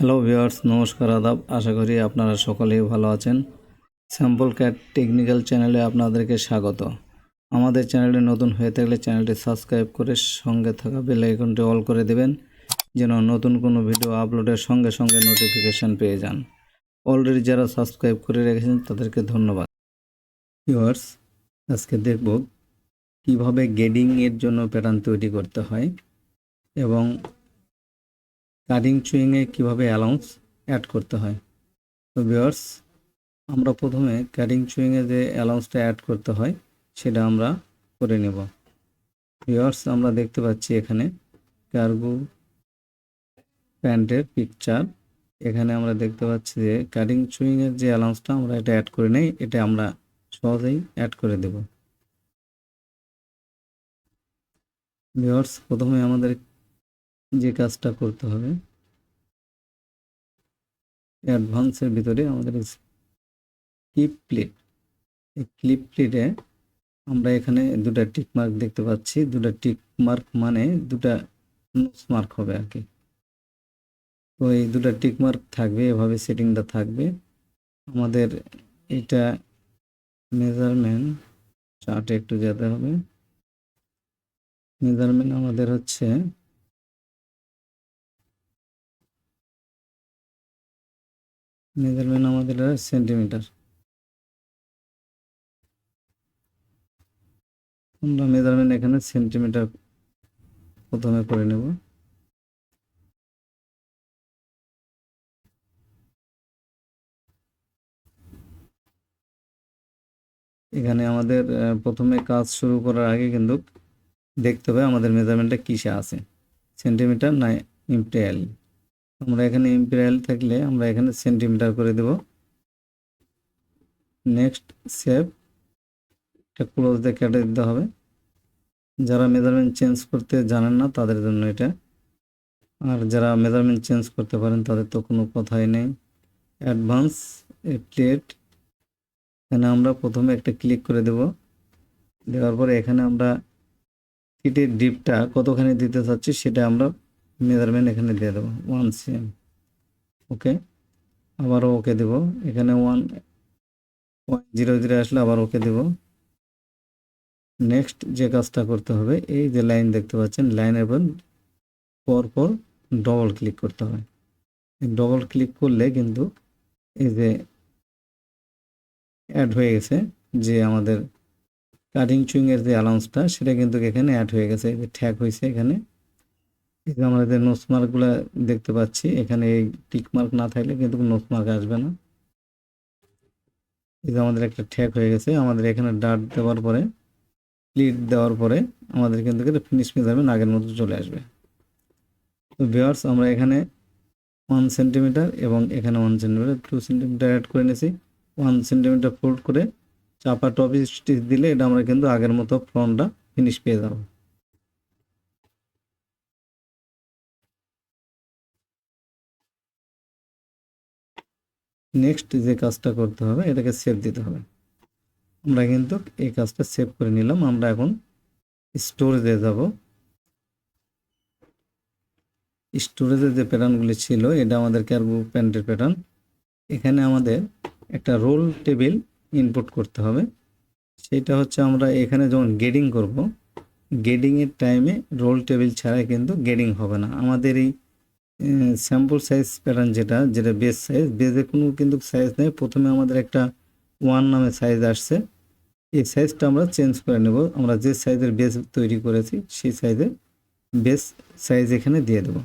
Hello viewers, নমস্কার, আদাব। আশা করি আপনারা সকলেই ভালো আছেন। স্যাম্পল ক্যাট টেকনিক্যাল চ্যানেলে আপনাদেরকে স্বাগত। আমাদের চ্যানেলটি নতুন হয়ে থাকলে চ্যানেলটি সাবস্ক্রাইব করে সঙ্গে থাকা বেল আইকনটি অল করে দেবেন, যেন নতুন কোনো ভিডিও আপলোডের সঙ্গে সঙ্গে নোটিফিকেশান পেয়ে যান। অলরেডি যারা সাবস্ক্রাইব করে রেখেছেন, তাদেরকে ধন্যবাদ। ভিউয়ার্স, আজকে দেখব কীভাবে গেডিংয়ের জন্য প্যাটার্ন তৈরি করতে হয় এবং কাটিং চুইংয়ে কীভাবে অ্যালাউন্স অ্যাড করতে হয়? তো ভিওর্স আমরা প্রথমে কাটিং চুইংয়ে যে অ্যালাউন্সটা অ্যাড করতে হয়, সেটা আমরা করে নেব। ভিওর্স আমরা দেখতে পাচ্ছি এখানে কার্গো প্যান্টের পিকচার। এখানে আমরা দেখতে পাচ্ছি যে কাটিং চুইংয়ের যে অ্যালাউন্সটা আমরা এটা অ্যাড করে নেই, এটা আমরা সহজেই অ্যাড করে দেব। ভিওর্স প্রথমে আমাদের যে কাজটা করতে হবে। অ্যাডভান্সের ভিতরে আমাদের ক্লিপ প্লেট এই ক্লিপ প্লেটে আমরা এখানে দুটা টিক মার্ক দেখতে পাচ্ছি। দুটা টিক মার্ক মানে দুটা নোস মার্ক হবে আর কি। তো এই দুটা টিক মার্ক থাকবে, এভাবে সেটিংটা থাকবে। আমাদের এটা মেজারমেন্ট চার্টে একটু যেতে হবে। মেজারমেন্ট আমাদের হচ্ছে মেজারমেন্ট আমাদের সেন্টিমিটার। আমরা মেজারমেন্ট এখানে সেন্টিমিটার প্রথমে করে নেব। এখানে আমাদের প্রথমে কাজ শুরু করার আগে কিন্তু দেখতে হবে আমাদের মেজারমেন্টটা কিসে আছে। সেন্টিমিটার না ইম্পেরিয়াল আমরা এখানে ইম্পেরিয়াল থাকলে আমরা এখানে সেন্টিমিটার করে দেব। নেক্সট সেভ এটা ক্লোজ দিয়ে কেটে দিতে হবে। যারা মেজারমেন্ট চেঞ্জ করতে জানেন না, তাদের জন্য এটা। আর যারা মেজারমেন্ট চেঞ্জ করতে পারেন, তাদের তো কোনো কথাই নেই। অ্যাডভান্স প্লেট এখানে আমরা প্রথমে একটা ক্লিক করে দেব। দেওয়ার পরে এখানে আমরা কিটের ডিপটা কতখানি দিতে চাচ্ছি, সেটা আমরা মেজারমেন্ট এখানে দিয়ে দেবো। ওয়ান সিএম ওকে আবারও ওকে দেব। এখানে ওয়ান ওয়ান জিরো জিরো আসলে আবার ওকে দেব। নেক্সট যে কাজটা করতে হবে, এই যে লাইন দেখতে পাচ্ছেন লাইনের পর পর পর ডবল ক্লিক করতে হবে। ডবল ক্লিক করলে কিন্তু এই যে অ্যাড হয়ে গেছে, যে আমাদের কাটিং চুইংয়ের যে অ্যালাউন্সটা সেটা কিন্তু এখানে অ্যাড হয়ে গেছে। এই যে ঠ্যাক হয়েছে এখানে। এই যে নোস মার্কগুলো দেখতে পাচ্ছি। এখানে এই টিক মার্ক না থাকলে কিন্তু নোস মার্ক আসবে না। এই যে আমাদের একটা ঠ্যাক হয়ে গেছে, আমাদের এখানে ডাট দেওয়ার পরে প্লিট দেওয়ার পরে আমাদের কিন্তু ফিনিশ মেজারমেন্ট আগের মতো চলে আসবে। তো ভিওয়ার্স আমরা এখানে ওয়ান সেন্টিমিটার এবং এখানে one centimetre two centimetre add করে নিয়েছি। ওয়ান সেন্টিমিটার ফোল্ড করে চাপা টপ স্টিচ দিলে এটা আমরা কিন্তু আগের মতো ফ্রন্টটা ফিনিশ পেয়ে যাব। নেক্সট যে কাজটা করতে হবে, এটাকে সেভ দিতে হবে। আমরা কিন্তু এই কাজটা সেভ করে নিলাম। আমরা এখন স্টোরেজে যাব। স্টোরেজে যে প্যাটার্নগুলি ছিল, এটা আমাদের ক্যারগো প্যান্টের প্যাটার্ন এখানে আমাদের একটা রোল টেবিল ইনপুট করতে হবে। সেটা হচ্ছে আমরা এখানে যখন গেডিং করব গেডিংয়ের টাইমে রোল টেবিল ছাড়া কিন্তু গেডিং হবে না। আমাদের এই স্যাম্পল সাইজ প্যাটার্ন যেটা যেটা বেস সাইজ বেজে কোনো কিন্তু সাইজ নেই। প্রথমে আমাদের একটা ওয়ান নামে সাইজ আসছে। এই সাইজটা আমরা চেঞ্জ করে নেব। আমরা যে সাইজের বেস তৈরি করেছি, সেই সাইজের বেস সাইজ এখানে দিয়ে দেব।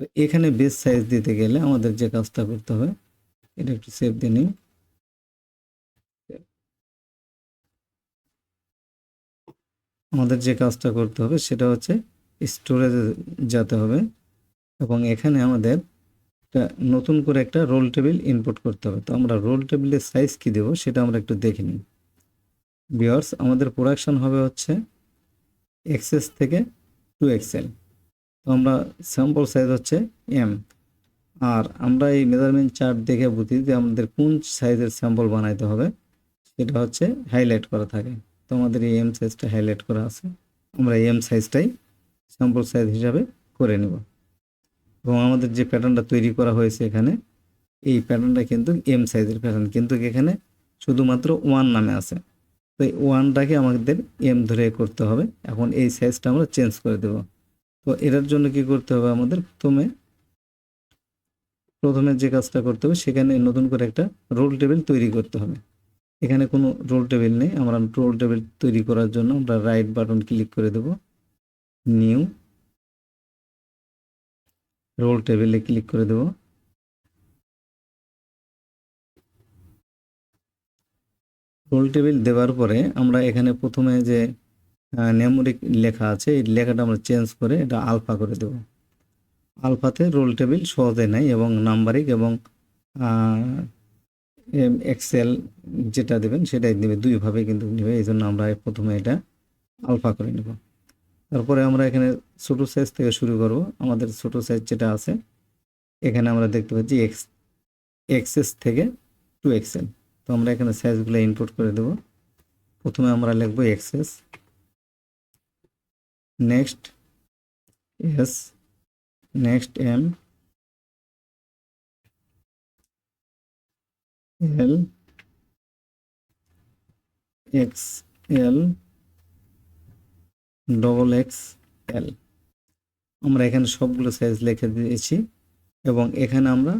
তো এখানে বেস সাইজ দিতে গেলে আমাদের যে কাজটা করতে হবে, এটা একটু সেভ দিয়ে নিই। আমাদের যে কাজটা করতে হবে, সেটা হচ্ছে স্টোরেজে যেতে হবে। এবং এখানে আমাদের একটা নতুন করে একটা রোল টেবিল ইনপুট করতে হবে। তো আমরা রোল টেবিলের সাইজ কী দেবো সেটা আমরা একটু দেখে নিই। বিয়ার্স আমাদের প্রোডাকশান হবে হচ্ছে এক্সেস থেকে টু এক্সেল তো আমরা স্যাম্পল সাইজ হচ্ছে এম আর আমরা এই মেজারমেন্ট চার্ট দেখে বুঝি যে আমাদের কোন সাইজের স্যাম্পল বানাইতে হবে, সেটা হচ্ছে হাইলাইট করা থাকে। তো আমাদের এই এম সাইজটা হাইলাইট করা আছে। আমরা এম সাইজটাই স্যাম্পল সাইজ হিসাবে করে নেব। এবং আমাদের যে প্যাটার্নটা তৈরি করা হয়েছে এখানে, এই প্যাটার্নটা কিন্তু এম সাইজের প্যাটার্ন কিন্তু এখানে শুধুমাত্র ওয়ান নামে আছে। তো এই ওয়ানটাকে আমাদের এম ধরে করতে হবে। এখন এই সাইজটা আমরা চেঞ্জ করে দেব। তো এটার জন্য কি করতে হবে আমাদের? প্রথমে প্রথমে যে কাজটা করতে হবে, সেখানে নতুন করে একটা রোল টেবিল তৈরি করতে হবে। এখানে কোনো রোল টেবিল নেই। আমরা রোল টেবিল তৈরি করার জন্য আমরা রাইট বাটন ক্লিক করে দেব। নিউ রোল টেবিলে ক্লিক করে দেব। রোল টেবিল দেওয়ার পরে আমরা এখানে প্রথমে যে নেমোরিক লেখা আছে, এই লেখাটা আমরা চেঞ্জ করে এটা আলফা করে দেব। আলফাতে রোল টেবিল সহজে নেয় এবং নাম্বারিক এবং এক্সেল যেটা দেবেন সেটাই দেবে। দুইভাবে কিন্তু নেবে এই জন্য আমরা প্রথমে এটা আলফা করে নেব। তারপরে আমরা এখানে ছোটো সাইজ থেকে শুরু করব। আমাদের ছোটো সাইজ যেটা আছে, এখানে আমরা দেখতে পাচ্ছি এক্স এক্সএস থেকে টু এক্সেল তো আমরা এখানে সাইজগুলো ইনপুট করে দেব। প্রথমে আমরা লিখব XS next S next M L X L double X L আমরা এখানে সবগুলো সাইজ লিখে দিয়েছি এবং এখানে আমরা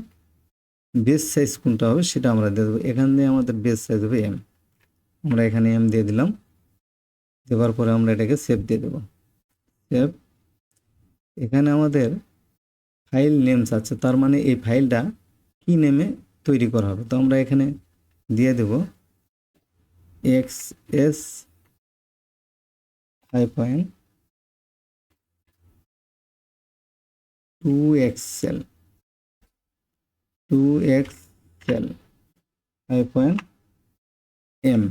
বেস সাইজ কোনটা হবে সেটা আমরা দিয়ে দেবো। এখান দিয়ে আমাদের বেস সাইজ হবে এম আমরা এখানে এম দিয়ে দিলাম। দেওয়ার পরে আমরা এটাকে সেভ দিয়ে দেবো। সেভ এখানে আমাদের ফাইল নেমস আছে, তার মানে এই ফাইলটা কি নেমে তৈরি করা হবে? তো আমরা এখানে দিয়ে দেব X S hyphen two XL two XL hyphen M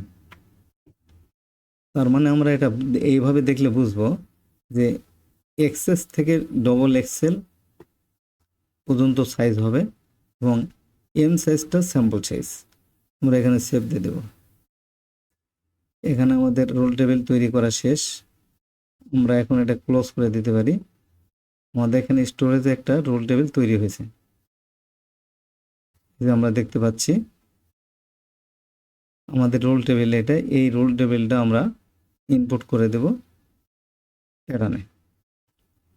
তার মানে আমরা এটা এইভাবে দেখলে বুঝব যে এক্সেস থেকে ডবল এক্সেল পর্যন্ত সাইজ হবে এবং এম সাইজটা স্যাম্পল সাইজ আমরা এখানে সেভ দিয়ে দেব। এখানে আমাদের রোল টেবিল তৈরি করা শেষ। আমরা এখন এটা ক্লোজ করে দিতে পারি। আমাদের এখানে স্টোরেজে একটা রোল টেবিল তৈরি হয়েছে। আমরা দেখতে পাচ্ছি, আমাদের রোল টেবিল এটা, এই রোল টেবিলটা আমরা ইনপুট করে দেব প্যারানে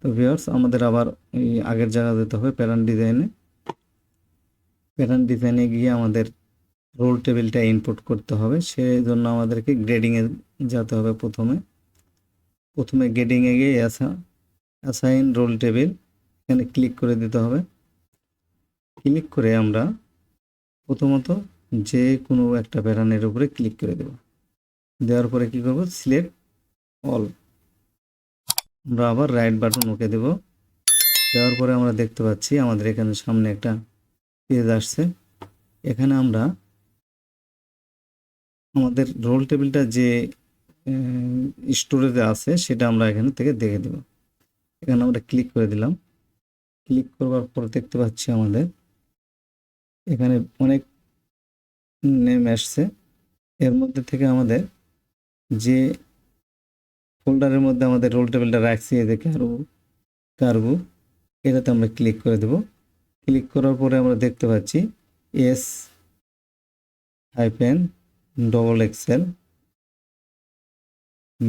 তো ভিওর্স আমাদের আবার এই আগের জায়গা যেতে হবে প্যারান ডিজাইনে প্যারান ডিজাইনে গিয়ে আমাদের রোল টেবিলটা ইনপুট করতে হবে। সেই জন্য আমাদেরকে গ্রেডিংয়ে যেতে হবে প্রথমে। প্রথমে গ্রেডিংয়ে গিয়ে অ্যাসা অ্যাসাইন রোল টেবিল এখানে ক্লিক করে দিতে হবে। ক্লিক করে আমরা প্রথমত যে কোনো একটা প্যাটার্নের উপরে ক্লিক করে দেব। দেওয়ার পরে কি করব? সিলেক্ট অল আমরা আবার রাইট বাটন ওকে দেব। দেওয়ার পরে আমরা দেখতে পাচ্ছি আমাদের এখানে সামনে একটা পেজ আসছে। এখানে আমরা আমাদের রোল টেবিলটা যে স্টোরেজে আছে, সেটা আমরা এখান থেকে দেখে দেব এখানে আমরা ক্লিক করে দিলাম। ক্লিক করবার পর দেখতে পাচ্ছি আমাদের এখানে অনেক নেম আসছে। এর মধ্যে থেকে আমাদের যে ফোল্ডারের মধ্যে আমাদের রোল টেবিলটা রাখছি, এই যে কারু কারবু এটাতে আমরা ক্লিক করে দেব। ক্লিক করার পরে আমরা দেখতে পাচ্ছি S hyphen double XL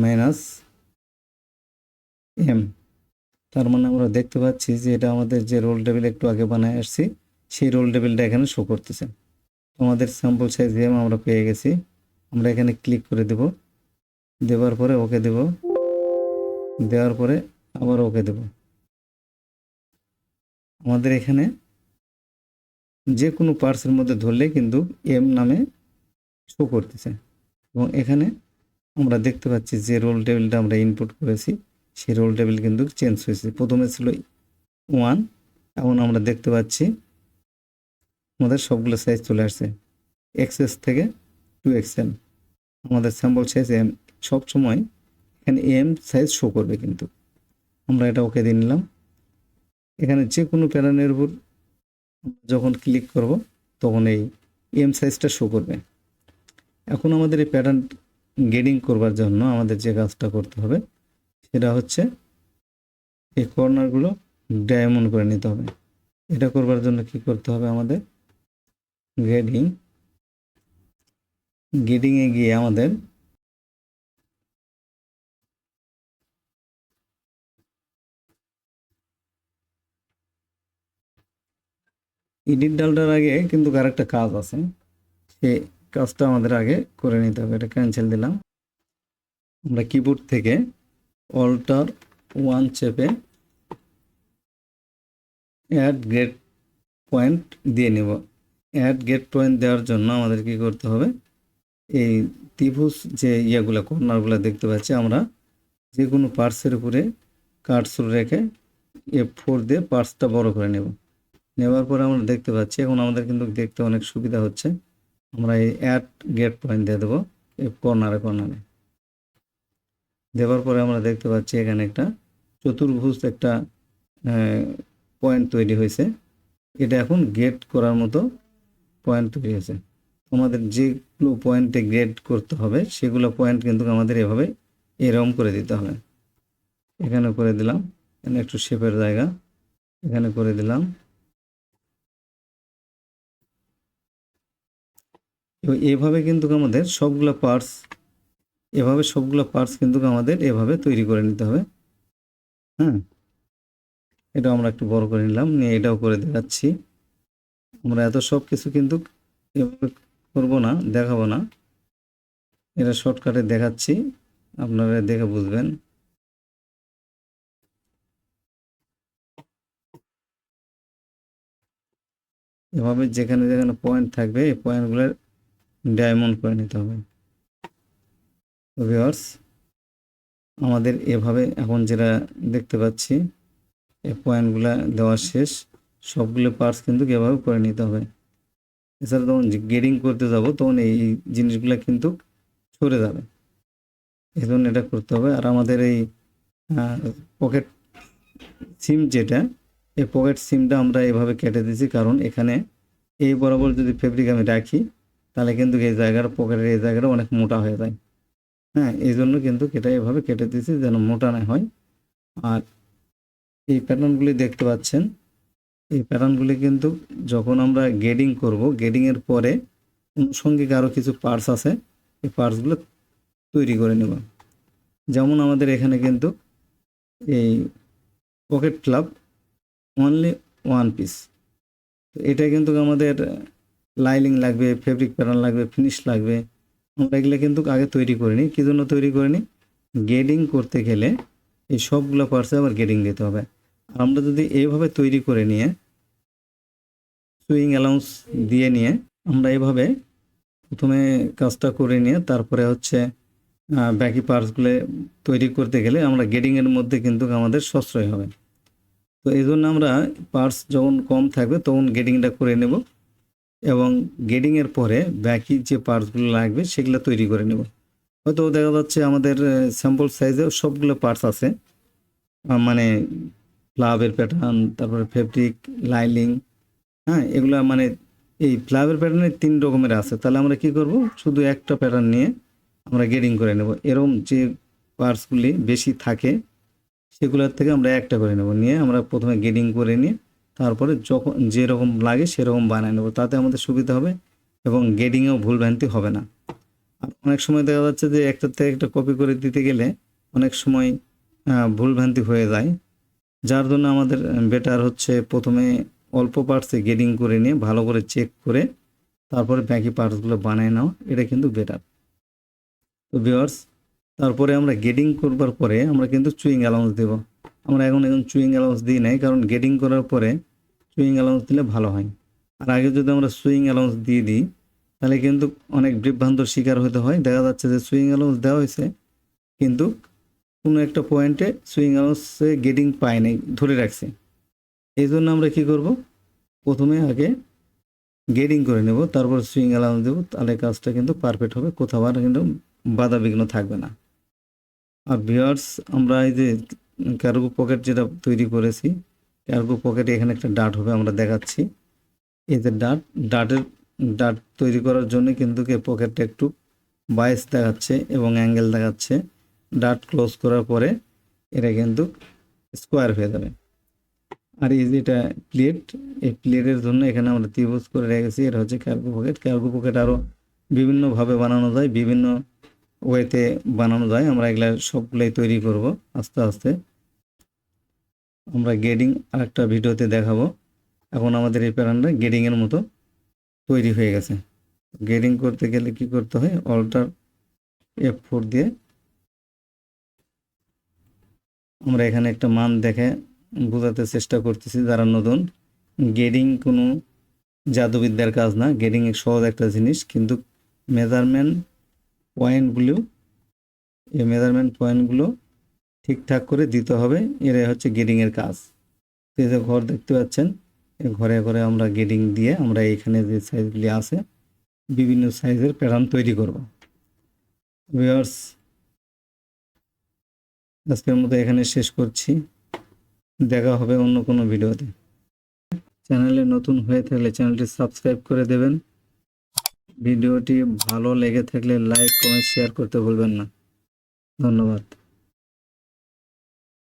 minus M তার মানে আমরা দেখতে পাচ্ছি যে এটা আমাদের যে রোল টেবিল একটু আগে বানায় আসছি, সেই রোল টেবিলটা এখানে শো করতেছে। আমাদের স্যাম্পল সাইজ এম আমরা পেয়ে গেছি। আমরা এখানে ক্লিক করে দেব। দেওয়ার পরে ওকে দেব। দেওয়ার পরে আবার ওকে দেব। আমাদের এখানে যে কোনো পার্টসের মধ্যে ধরলে কিন্তু এম নামে শো করতেছে। এবং এখানে আমরা দেখতে পাচ্ছি যে রোল টেবিলটা আমরা ইনপুট করেছি, সেই রোল টেবিল কিন্তু চেঞ্জ হয়েছে। প্রথমে ছিল ওয়ান এখন আমরা দেখতে পাচ্ছি আমাদের সবগুলো সাইজ চলে আসছে। এক্সএস থেকে টু এক্সএল আমাদের স্যাম্পল সাইজ এম সবসময় এখানে এম সাইজ শো করবে কিন্তু। আমরা এটা ওকে দিয়ে নিলাম। এখানে যে কোনো প্যাটার্নের উপর যখন ক্লিক করব, তখন এই এম সাইজটা শো করবে। এখন আমাদের এই প্যাটার্ন গেডিং করবার জন্য আমাদের যে কাজটা করতে হবে, সেটা হচ্ছে এই কর্নারগুলো ডায়মন্ড করে নিতে হবে। এটা করবার জন্য কি করতে হবে আমাদের? গ্রেডিং গ্রেডিংয়ে গিয়ে আমাদের এডিট ডালটার আগে কিন্তু আরেকটা কাজ আছে সেই কাজটা আমাদের আগে করে নিতে হবে। এটা ক্যান্সেল দিলাম। আমরা কিবোর্ড থেকে অল্টার ওয়ান চেপে অ্যাড গেট পয়েন্ট দিয়ে নেব। অ্যাড গেট পয়েন্ট দেওয়ার জন্য আমাদের কি করতে হবে? এই ত্রিভুজ যে ইয়েগুলো, কর্নারগুলো দেখতে পাচ্ছি আমরা যে কোনো পার্টসের উপরে কার্সর রেখে এফ ফোর দিয়ে পার্টসটা বড় করে নেব। নেওয়ার পরে আমরা দেখতে পাচ্ছি, এখন আমাদের কিন্তু দেখতে অনেক সুবিধা হচ্ছে। আমরা এই অ্যাড গেট পয়েন্ট দিয়ে দেবো, এই কর্নারে কর্নারে দেওয়ার পরে আমরা দেখতে পাচ্ছি এখানে একটা চতুর্ভুজ একটা পয়েন্ট তৈরি হয়েছে। এটা এখন গেট করার মতো পয়েন্ট তৈরি হয়েছে। তোমাদের যেগুলো পয়েন্টে গ্রেড করতে হবে, সেগুলো পয়েন্ট কিন্তু আমাদের এভাবে এরম করে দিতে হবে। এখানে করে দিলাম, এখানে একটু শেপের জায়গা, এখানে করে দিলাম। এবং এভাবে কিন্তু আমাদের সবগুলো পার্টস এভাবে সবগুলো পার্টস কিন্তু আমাদের এভাবে তৈরি করে নিতে হবে। হ্যাঁ? এটা আমরা একটু বড় করে নিলাম, নিয়ে এটাও করে দেখাচ্ছি। আমরা এত সব কিছু কিন্তু এভাবে করব না, দেখাবো না। এটা শর্টকাটে দেখাচ্ছি, আপনারা দেখে বুঝবেন। এভাবে যেখানে যেখানে পয়েন্ট থাকবে, এই পয়েন্টগুলোর ডায়মন্ড করে নিতে হবে। ভিওয়ার্স আমাদের এভাবে এখন যেটা দেখতে পাচ্ছি, এই পয়েন্টগুলো দেওয়া শেষ। সবগুলো পার্টস কিন্তু এভাবে করে নিতে হবে। এছাড়া তখন গেডিং করতে যাব, তখন এই জিনিসগুলো কিন্তু সরে যাবে। এই জন্য এটা করতে হবে। আর আমাদের এই পকেট সিম যেটা, এই পকেট সিমটা আমরা এভাবে কেটে দিয়েছি। কারণ এখানে এই বরাবর যদি ফেব্রিক আমি রাখি তাহলে কিন্তু এই জায়গার পকেটের, এই জায়গাটা অনেক মোটা হয়ে যায়। হ্যাঁ এই জন্য কিন্তু এটা এভাবে কেটে দিয়েছি যেন মোটা না হয়। আর এই প্যাটার্নগুলি দেখতে পাচ্ছেন, এই প্যাটার্নগুলি কিন্তু যখন আমরা গেডিং করব গেডিংয়ের পরে অনুষঙ্গিক আরও কিছু পার্টস আছে, এই পার্টসগুলো তৈরি করে নেব। যেমন আমাদের এখানে কিন্তু এই pocket club only one piece এটা কিন্তু আমাদের লাইলিং লাগবে, ফেব্রিক প্যাটার্ন লাগবে, ফিনিশ লাগবে। আমরা এগুলো কিন্তু আগে তৈরি করিনি। কী জন্য তৈরি করিনি? গেডিং করতে গেলে এই সবগুলো পার্টসে আবার গেডিং দিতে হবে। আর আমরা যদি এইভাবে তৈরি করে নিয়ে সুইং অ্যালাউন্স দিয়ে নিয়ে আমরা এভাবে প্রথমে কাজটা করে নিয়ে তারপরে হচ্ছে বাকি পার্টসগুলো তৈরি করতে গেলে আমরা গেডিংয়ের মধ্যে কিন্তু আমাদের সাশ্রয় হবে। তো এই জন্য আমরা পার্টস যখন কম থাকবে তখন গেডিংটা করে নেব। এবং গেডিংয়ের পরে বাকি যে পার্টসগুলো লাগবে সেগুলো তৈরি করে নেব। হয়তো দেখা যাচ্ছে আমাদের স্যাম্পল সাইজে সবগুলো পার্টস আছে। মানে ফ্লাবের প্যাটার্ন তারপরে ফেব্রিক লাইলিং হ্যাঁ এগুলো মানে এই ফ্লাবের প্যাটার্নে তিন রকমের আছে। তাহলে আমরা কি করব? শুধু একটা প্যাটার্ন নিয়ে আমরা গেডিং করে নেব। এরকম যে পার্টসগুলি বেশি থাকে, সেগুলোর থেকে আমরা একটা করে নেব। নিয়ে আমরা প্রথমে গেডিং করে নিয়ে তারপরে যখন যেরকম লাগে সেরকম বানিয়ে নেব, তাতে আমাদের সুবিধা হবে এবং গেডিংয়েও ভুলভ্রান্তি হবে না। আর অনেক সময় দেখা যাচ্ছে যে একটার থেকে একটা কপি করে দিতে গেলে অনেক সময় ভুলভ্রান্তি হয়ে যায়। যার জন্য আমাদের বেটার হচ্ছে প্রথমে অল্প পার্টসে গেডিং করে নিয়ে ভালো করে চেক করে তারপরে বাকি পার্টসগুলো বানিয়ে নেওয়া এটা কিন্তু বেটার তো ভিওয়ার্স তারপরে আমরা গেডিং করবার পরে আমরা কিন্তু চুইং অ্যালাউন্স দেব। আমরা এখন এখন চুইং অ্যালাউন্স দিই নাই, কারণ গেটিং করার পরে চুইং অ্যালাউন্স দিলে ভালো হয়। আর আগে যদি আমরা সুইং অ্যালাউন্স দিয়ে দিই, তাহলে কিন্তু অনেক বিভ্রান্তর শিকার হতে হয়। দেখা যাচ্ছে যে সুইং অ্যালাউন্স দেওয়া হয়েছে, কিন্তু কোনো একটা পয়েন্টে সুইং অ্যালাউন্সে গেডিং পায় নাই, ধরে রাখছে। এই জন্য আমরা কী করব? প্রথমে আগে গেডিং করে নেব, তারপর সুইং অ্যালাউন্স দেবো, তাহলে কাজটা কিন্তু পারফেক্ট হবে, কোথাও আর কিন্তু বাধা বিঘ্ন থাকবে না। আর ভিওয়ার্স আমরা এই যে ক্যারগো পকেট যেটা তৈরি করেছি ক্যারগো পকেটে এখানে একটা ডাট হবে, আমরা দেখাচ্ছি। এই যে ডাট ডাটের ডাট তৈরি করার জন্য কিন্তু কে পকেটটা একটু বাইস দেখাচ্ছে এবং অ্যাঙ্গেল দেখাচ্ছে। ডাট ক্লোজ করার পরে এটা কিন্তু স্কোয়ার হয়ে যাবে। আর এই যেটা প্লেট এই প্লেটের জন্য এখানে আমরা ত্রিভুজ করে রেখেছি, এটা হচ্ছে ক্যালকো পকেট ক্যালকো পকেট আরও বিভিন্নভাবে বানানো যায়, বিভিন্ন ওয়েতে বানানো যায়, আমরা এগুলা সবগুলাই তৈরি করব আস্তে আস্তে। আমরা গেডিং আরেকটা ভিডিওতে দেখাবো। এখন আমাদের এই প্যারানটা গেডিংয়ের মতো তৈরি হয়ে গেছে। গেডিং করতে গেলে কি করতে হয়? অল্টার এফ ফোর দিয়ে আমরা এখানে একটা মান দেখে বোঝাতে চেষ্টা করতেছি যারা নতুন। গেডিং কোনো জাদুবিদ্যার কাজ না, গেডিং সহজ একটা জিনিস, কিন্তু মেজারমেন্ট পয়েন্টগুলো এই মেজারমেন্ট পয়েন্টগুলো ঠিকঠাক করে দিতে হবে। এরাই হচ্ছে গেডিংয়ের কাজ। এই যে ঘর দেখতে পাচ্ছেন ঘরে ঘরে আমরা গেডিং দিয়ে আমরা এইখানে যে সাইজগুলি আছে, বিভিন্ন সাইজের প্যাটার্ন তৈরি করব। ভিউয়ার্স আজকের মতো এখানে শেষ করছি। দেখা হবে অন্য কোনো ভিডিওতে চ্যানেলে নতুন হয়ে থাকলে চ্যানেলটি সাবস্ক্রাইব করে দেবেন। ভিডিওটি ভালো লেগে থাকলে লাইক কমেন্ট শেয়ার করতে ভুলবেন না। ধন্যবাদ।